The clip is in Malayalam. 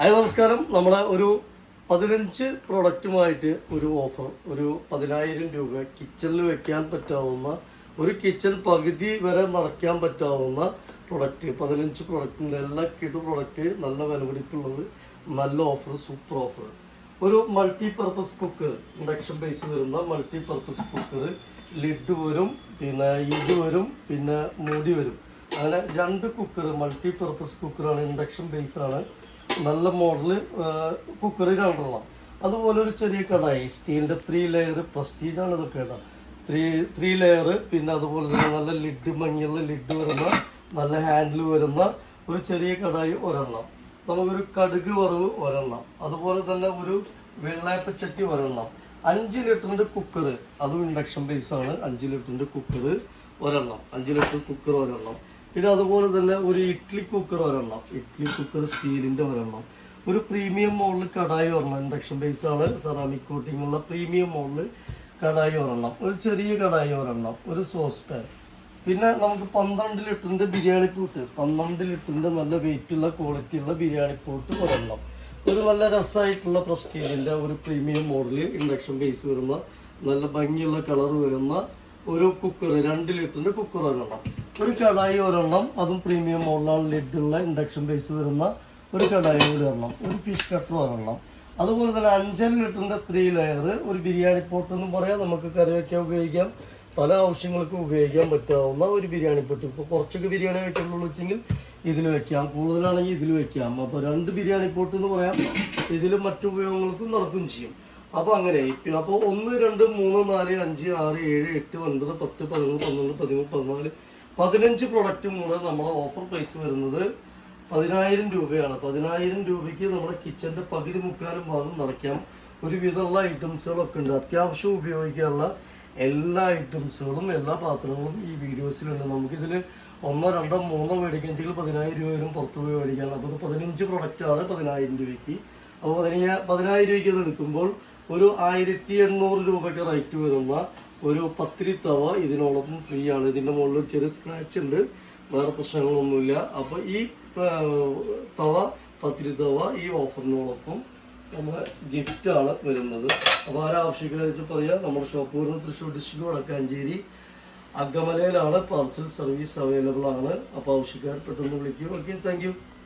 ഹായ് നമസ്കാരം. നമ്മൾ ഒരു പതിനഞ്ച് പ്രൊഡക്റ്റുമായിട്ട് ഒരു ഓഫർ ഒരു പതിനായിരം രൂപ കിച്ചണിൽ വെക്കാൻ പറ്റാവുന്ന ഒരു കിച്ചൺ പകുതി വരെ നിറയ്ക്കാൻ പറ്റാവുന്ന പ്രൊഡക്റ്റ് പതിനഞ്ച് പ്രൊഡക്റ്റ് എല്ലാ കിട് പ്രൊഡക്റ്റ് നല്ല വിലപിടിപ്പുള്ളത് നല്ല ഓഫർ സൂപ്പർ ഓഫർ ഒരു multi purpose cooker induction base വരുന്ന മൾട്ടി പർപ്പസ് കുക്കർ ലിഡ് വരും പിന്നെ ഇത് വരും പിന്നെ മൂടി വരും. അങ്ങനെ രണ്ട് കുക്കർ മൾട്ടി പർപ്പസ് കുക്കറാണ് ഇൻഡക്ഷൻ ബേസ് ആണ്. നല്ല മോഡൽ കുക്കർ രണ്ടെണ്ണം അതുപോലെ ഒരു ചെറിയ കടായി സ്റ്റീലിന്റെ ത്രീ ലെയർ പ്രസ്റ്റീജ് ആണ് ഇതൊക്കെ കേട്ടോ. ത്രീ ത്രീ ലെയർ പിന്നെ അതുപോലെ തന്നെ നല്ല ലിഡ് മഞ്ഞുള്ള ലിഡ് വരുന്ന നല്ല ഹാൻഡിൽ വരുന്ന ഒരു ചെറിയ കടായി ഒരെണ്ണം. നമുക്കൊരു കടുക് വറവ് ഒരെണ്ണം. അതുപോലെ തന്നെ ഒരു വെള്ളാപ്പച്ചട്ടി ഒരെണ്ണം. അഞ്ച് ലിറ്ററിന്റെ കുക്കർ അതും ഇൻഡക്ഷൻ ബേസ് ആണ് അഞ്ച് ലിറ്ററിന്റെ കുക്കർ ഒരെണ്ണം. അഞ്ച് ലിറ്റർ കുക്കർ ഒരെണ്ണം. പിന്നെ അതുപോലെ തന്നെ ഒരു ഇഡ്ലി കുക്കർ ഒരെണ്ണം. ഇഡ്ലി കുക്കർ സ്റ്റീലിന്റെ ഒരെണ്ണം. ഒരു പ്രീമിയം മോഡൽ കടായി ഒരെണ്ണം. ഇൻഡക്ഷൻ ബേസ് ആണ്. സെറാമിക് കോട്ടിംഗ് ഉള്ള പ്രീമിയം മോഡൽ കടായി ഒരെണ്ണം. ഒരു ചെറിയ കടായി ഒരെണ്ണം. ഒരു സോസ് പാൻ പിന്നെ നമുക്ക് പന്ത്രണ്ട് ലിറ്ററിന്റെ ബിരിയാണി പൂട്ട് പന്ത്രണ്ട് ലിറ്ററിന്റെ നല്ല വെയിറ്റ് ഉള്ള ക്വാളിറ്റി ഉള്ള ബിരിയാണി പൂട്ട് ഒരെണ്ണം. ഒരു നല്ല രസമായിട്ടുള്ള പ്രസ്റ്റീലിന്റെ ഒരു പ്രീമിയം മോഡൽ ഇൻഡക്ഷൻ ബേസ് വരുന്ന നല്ല ഭംഗിയുള്ള കളർ വരുന്ന ഒരു കുക്കർ രണ്ട് ലിറ്ററിന്റെ കുക്കർ ഒരെണ്ണം. ഒരു കടായി ഒരെണ്ണം അതും പ്രീമിയം മോഡലാണ് ലിഡുള്ള ഇൻഡക്ഷൻ ബേസ് വരുന്ന ഒരു കടായി ഒരെണ്ണം ഒരു ഫിഷ് കട്ടർ ഒരെണ്ണം. അതുപോലെ തന്നെ അഞ്ചര ലിറ്ററിന്റെ ത്രീ ലെയർ ഒരു ബിരിയാണി പോട്ട് എന്നും പറയാം. നമുക്ക് കറി വയ്ക്കാൻ ഉപയോഗിക്കാം. പല ആവശ്യങ്ങൾക്കും ഉപയോഗിക്കാൻ പറ്റാവുന്ന ഒരു ബിരിയാണി പൊട്ട് ഇപ്പോൾ കുറച്ചൊക്കെ ബിരിയാണി വെക്കുള്ളൂ വെച്ചെങ്കിൽ ഇതിൽ വെക്കാം. കൂടുതലാണെങ്കിൽ ഇതിൽ വെക്കാം. അപ്പോൾ രണ്ട് ബിരിയാണി പോട്ട് എന്ന് പറയാം. ഇതിൽ മറ്റു ഉപയോഗങ്ങൾക്കും നടക്കുകയും ചെയ്യും. അപ്പോൾ അങ്ങനെ. അപ്പോൾ ഒന്ന് രണ്ട് മൂന്ന് നാല് അഞ്ച് ആറ് ഏഴ് എട്ട് ഒൻപത് പത്ത് പതിനൊന്ന് പന്ത്രണ്ട് പതിമൂന്ന് പതിനാല് പതിനഞ്ച് പ്രൊഡക്റ്റും കൂടെ നമ്മുടെ ഓഫർ പ്രൈസ് വരുന്നത് പതിനായിരം രൂപയാണ്. പതിനായിരം രൂപയ്ക്ക് നമ്മുടെ കിച്ചന്റെ പകുതി മുക്കാലും ഭാഗം നിറയ്ക്കാം. ഒരുവിധമുള്ള ഐറ്റംസുകളൊക്കെ ഉണ്ട്. അത്യാവശ്യം ഉപയോഗിക്കാനുള്ള എല്ലാ ഐറ്റംസുകളും എല്ലാ പാത്രങ്ങളും ഈ വീഡിയോസിലുണ്ട് നമുക്കിതിൽ ഒന്നോ രണ്ടോ മൂന്നോ മേടിക്കുന്നെങ്കിൽ പതിനായിരം രൂപ വരും പുറത്ത് പോയി മേടിക്കാം അപ്പോൾ ഇത് പതിനഞ്ച് പ്രൊഡക്റ്റാണ് പതിനായിരം രൂപയ്ക്ക്. അപ്പോൾ പതിനായിരം രൂപയ്ക്ക് അത് എടുക്കുമ്പോൾ ഒരു ആയിരത്തി എണ്ണൂറ് രൂപയ്ക്ക് റേറ്റ് വരുന്ന ഒരു പത്തിരി തവ ഇതിനോടൊപ്പം ഫ്രീ ആണ്. ഇതിന്റെ മുകളിൽ ചെറിയ സ്ക്രാച്ച് ഉണ്ട്. വേറെ പ്രശ്നങ്ങളൊന്നുമില്ല. അപ്പോൾ ഈ തവ പത്തിരി തവ ഈ ഓഫറിനോടൊപ്പം നമ്മളെ ഗിഫ്റ്റാണ് വരുന്നത്. അപ്പോൾ ആരാവശ്യക്കാരെ വെച്ച് പറയാം നമ്മുടെ ഷോപ്പ് വരുന്നത് തൃശ്ശൂർ ഡിസ്ട്രിക്ട് വടക്കാഞ്ചേരി അഗമലയിലാണ് പാർസൽ സർവീസ് അവൈലബിൾ ആണ്. അപ്പോൾ ആവശ്യക്കാർ പെട്ടെന്ന് വിളിക്കും. Okay thank